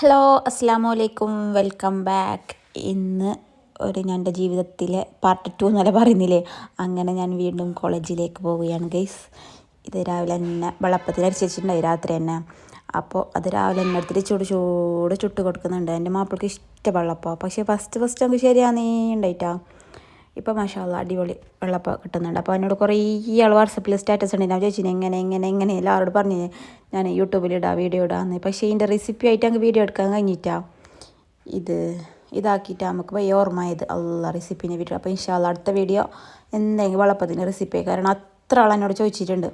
Hello അസ്സാമു അലൈക്കും welcome back. ഇന്ന് ഒരു ഞാൻ എന്റെ ജീവിതത്തിലെ പാർട്ട് ടു എന്നല്ല പറയുന്നില്ലേ? അങ്ങനെ ഞാൻ വീണ്ടും കോളേജിലേക്ക് പോവുകയാണ് ഗൈസ് ഇത് രാവിലെ തന്നെ വെള്ളപ്പത്തിൽ അരിച്ചിട്ടുണ്ടായി രാത്രി തന്നെ. അപ്പോൾ അത് രാവിലെ തന്നെ എടുത്തിട്ട് ചൂട് ചൂട് ചുട്ട് കൊടുക്കുന്നുണ്ട്. എന്റെ മാപ്പിൾക്ക് ഇഷ്ടം വെള്ളപ്പം. പക്ഷേ ഫസ്റ്റ് ഫസ്റ്റ് നമുക്ക് ശരിയാന്നേ ഉണ്ടായിട്ടാ. ഇപ്പോൾ മാഷാല്ല അടിപൊളി വെള്ളപ്പം കിട്ടുന്നുണ്ട്. അപ്പോൾ എന്നോട് കുറേ ആൾ വാട്സപ്പിൽ സ്റ്റാറ്റസ് ഉണ്ട്. ഞാൻ ചോദിച്ചു എങ്ങനെ എങ്ങനെ എങ്ങനെ? എല്ലാവരോട് പറഞ്ഞു ഞാൻ യൂട്യൂബിൽ ഇടാം വീഡിയോ ഇടാമെന്ന് പക്ഷേ ഇതിന്റെ റെസിപ്പി ആയിട്ട് അങ്ങ് വീഡിയോ എടുക്കാൻ കഴിഞ്ഞിട്ടാ? ഇത് ഇതാക്കിയിട്ട് നമുക്ക് വയ്യ ഓർമ്മയത് അല്ല റെസിപ്പിനെ വീഡിയോ അപ്പോൾ ഇൻഷാല്ല അടുത്ത വീഡിയോ എന്തെങ്കിലും വെള്ളപ്പത്തിന്റെ റെസിപ്പി കാരണം അത്ര ആൾ എന്നോട് ചോദിച്ചിട്ടുണ്ട്.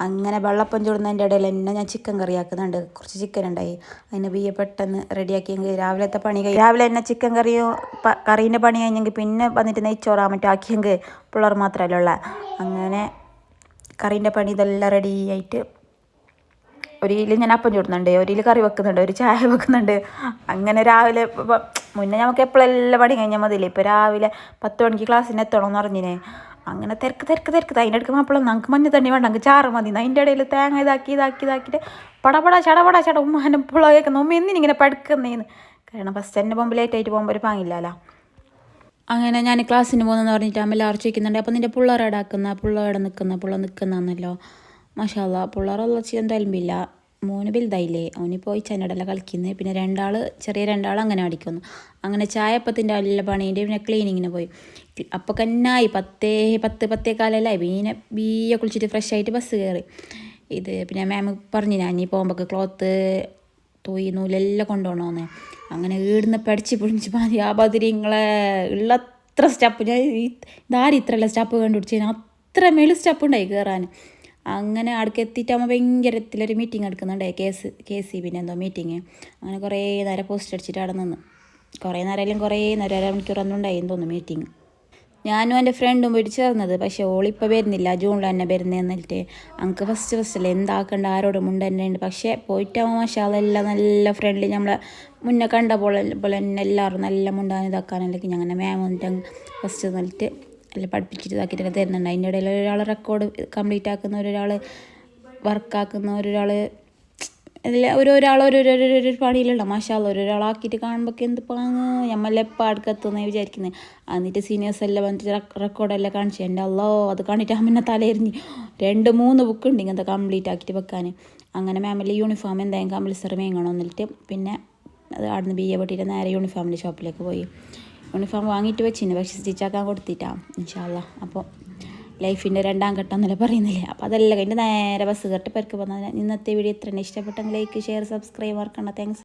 അങ്ങനെ വെള്ളപ്പം ചൂടുന്നതിന്റെ ഇടയിൽ തന്നെ ഞാൻ ചിക്കൻ കറി ആക്കുന്നുണ്ട്. കുറച്ച് ചിക്കൻ ഉണ്ടായി. അതിന് ബിയ്യ പെട്ടെന്ന് റെഡിയാക്കിയെങ്കിൽ രാവിലത്തെ പണി കഴിഞ്ഞ് രാവിലെ തന്നെ ചിക്കൻ കറിയോ കറീന്റെ പണി കഴിഞ്ഞെങ്കിൽ പിന്നെ വന്നിട്ട് നെയ്ച്ചോറാൻ മറ്റും ആക്കിയെങ്കിൽ പിള്ളേർ മാത്രമല്ല ഉള്ള അങ്ങനെ കറീന്റെ പണി ഇതെല്ലാം റെഡി ആയിട്ട് ഒരു ഇതിൽ ഞാൻ അപ്പം ചൂടുന്നുണ്ട്. ഒരു ഇതിൽ കറി വെക്കുന്നുണ്ട്. ഒരു ചായ വെക്കുന്നുണ്ട്. അങ്ങനെ രാവിലെ മുന്നേ നമുക്ക് എപ്പോഴെല്ലാം പണി കഴിഞ്ഞാൽ മതിയില്ലേ? ഇപ്പോൾ രാവിലെ പത്ത് മണിക്ക് ക്ലാസ്സിന് എത്തണം എന്ന് പറഞ്ഞിനെ അങ്ങനെ തിരക്ക് തിരക്ക് തിരക്ക്. അതിന്റെ അടുക്ക് മാപ്പിള നമുക്ക് മഞ്ഞ തണ്ണി വേണ്ട അങ്ങ് ചാറ് മതി. അതിന്റെ ഇടയിൽ തേങ്ങ ഇതാക്കി ഇതാക്കി ഇതാക്കിയിട്ട് പടപട ചടപട ചട ഉമ്മാനും പുള്ള കേൾക്കുന്ന ഉമ്മ എന്തിനിങ്ങനെ പടുക്കുന്നേന്ന്. കാരണം ഫസ്റ്റ് തന്നെ പോകുമ്പോൾ ലേറ്റ് ആയിട്ട് പോകുമ്പോൾ ഒരു പാങ്ങില്ലല്ലോ അങ്ങനെ ഞാൻ ക്ലാസ്സിന് പോകുന്നെന്ന് പറഞ്ഞിട്ട് അമ്മ എല്ലാവരും ചോദിക്കുന്നുണ്ട്. അപ്പോൾ നിന്റെ പിള്ളേർ ആക്കുന്ന? പിള്ളേർ നിൽക്കുന്ന പിള്ളേർ നിൽക്കുന്നതെന്നല്ലോ മഷാല്ല പിള്ളേരെല്ലാം ചെയ്യാൻ തലമ്പില്ല. മൂന്ന് വലുതായില്ലേ പോയി ചെന്നടല കളിക്കുന്നത് പിന്നെ രണ്ടാൾ ചെറിയ രണ്ടാൾ അങ്ങനെ അടിക്കുന്നു അങ്ങനെ ചായപ്പത്തിന്റെ അല്ല പണീന്റെ പിന്നെ ക്ലീനിങ്ങിന് പോയി. അപ്പോൾ കന്നായി പത്തേ പത്ത് പത്തേ കാലല്ലായി പിന്നെ ബീയെ കുളിച്ചിട്ട് ഫ്രഷ് ആയിട്ട് ബസ് കയറി ഇത് പിന്നെ മാം പറഞ്ഞു ഞാൻ ഇനി പോകുമ്പോൾ ക്ലോത്ത് തോയി നൂലെല്ലാം കൊണ്ടുപോകണമെന്ന് അങ്ങനെ ഈടുന്ന് പഠിച്ച് പിടിച്ച് മതി ആ ബദിരിങ്ങളെ ഉള്ള അത്ര സ്റ്റെപ്പ് ഞാൻ ഇതാരും ഇത്രയുള്ള സ്റ്റെപ്പ് കണ്ടുപിടിച്ച്? അത്ര മേളിൽ സ്റ്റെപ്പ് ഉണ്ടായി കയറാൻ അങ്ങനെ അവിടേക്ക് എത്തിയിട്ടാകുമ്പോൾ ഭയങ്കരത്തിലൊരു മീറ്റിംഗ് എടുക്കുന്നുണ്ട്. കെ എസ് കെ സി പിന്നെ എന്തോ മീറ്റിങ് അങ്ങനെ കുറേ നേരം പോസ്റ്റ് അടിച്ചിട്ട് അവിടെ നിന്ന്. കുറേ നേരമായാലും കുറേ നേരം അര മണിക്കൂർ ഒന്നുണ്ടായി തോന്നുന്നു മീറ്റിംഗ് ഞാനും എന്റെ ഫ്രണ്ടും പോയിട്ട് ചേർന്നത്. പക്ഷേ ഓളിപ്പോൾ വരുന്നില്ല. ജൂണിൽ തന്നെ വരുന്നത് എന്നിട്ട്. അങ്ങക്ക് ഫസ്റ്റ് ഫസ്റ്റ് അല്ലേ? എന്താക്കണ്ട? ആരോടും ഉണ്ട് പക്ഷേ പോയിട്ടാകുമ്പോൾ മഷാല എല്ലാം നല്ല ഫ്രണ്ട്ലി നമ്മളെ മുന്നേ കണ്ട പോലെ പോലെ തന്നെ എല്ലാവരും നല്ല മുണ്ടാൻ ഇതാക്കാനല്ലെങ്കിൽ ഞങ്ങളുടെ മാം വന്നിട്ട് ഫസ്റ്റ് നിന്നിട്ട് എല്ലാം പഠിപ്പിച്ചിട്ട് ഇതാക്കിയിട്ടൊക്കെ തരുന്നുണ്ട്. അതിന്റെ ഇടയിൽ ഒരാൾ റെക്കോർഡ് കംപ്ലീറ്റ് ആക്കുന്ന ഒരാൾ വർക്കാക്കുന്ന ഒരാൾ അതിൽ ഓരോരാൾ ഓരോരോ പണിയിലുള്ള മഷാല ഓരോരാളാക്കിയിട്ട് കാണുമ്പോൾ എന്ത് പാങ്ങ്. ഞമ്മല്ലെപ്പോൾ അടുക്കെത്തുന്നേ വിചാരിക്കുന്നത് എന്നിട്ട് സീനിയേഴ്സ് എല്ലാം വന്നിട്ട് റെക്കോർഡെല്ലാം കാണിച്ചു എന്റെ അല്ലോ അത് കാണിട്ട് അമ്മ തലയെറിഞ്ഞ്. രണ്ട് മൂന്ന് ബുക്ക് ഉണ്ട് ഇങ്ങനത്തെ കംപ്ലീറ്റ് ആക്കിയിട്ട് വെക്കാൻ അങ്ങനെ മാമിലെ യൂണിഫോം എന്തായാലും കമ്പൽസറി എന്നിട്ട് പിന്നെ അത് അവിടുന്ന് ബി എ പൊട്ടിയിട്ട് നേരെ യൂണിഫോമിന്റെ ഷോപ്പിലേക്ക് പോയി. യൂണിഫോം വാങ്ങിയിട്ട് വെച്ചിന്. പക്ഷെ സ്റ്റിച്ചാക്കാൻ കൊടുത്തിട്ടാണ് ഇൻഷാല്ല അപ്പോൾ ലൈഫിന്റെ രണ്ടാം ഘട്ടം എന്നല്ല പറയുന്നില്ലേ? അപ്പോൾ അതല്ല. കഴിഞ്ഞ് നേരെ ബസ് കെട്ട് പെരക്ക് പോകുന്നത് ഇന്നത്തെ വീഡിയോ ഇത്രയും ഇഷ്ടപ്പെട്ടെങ്കിൽ ലൈക്ക് ഷെയർ സബ്സ്ക്രൈബ് മറക്കണം താങ്ക്സ്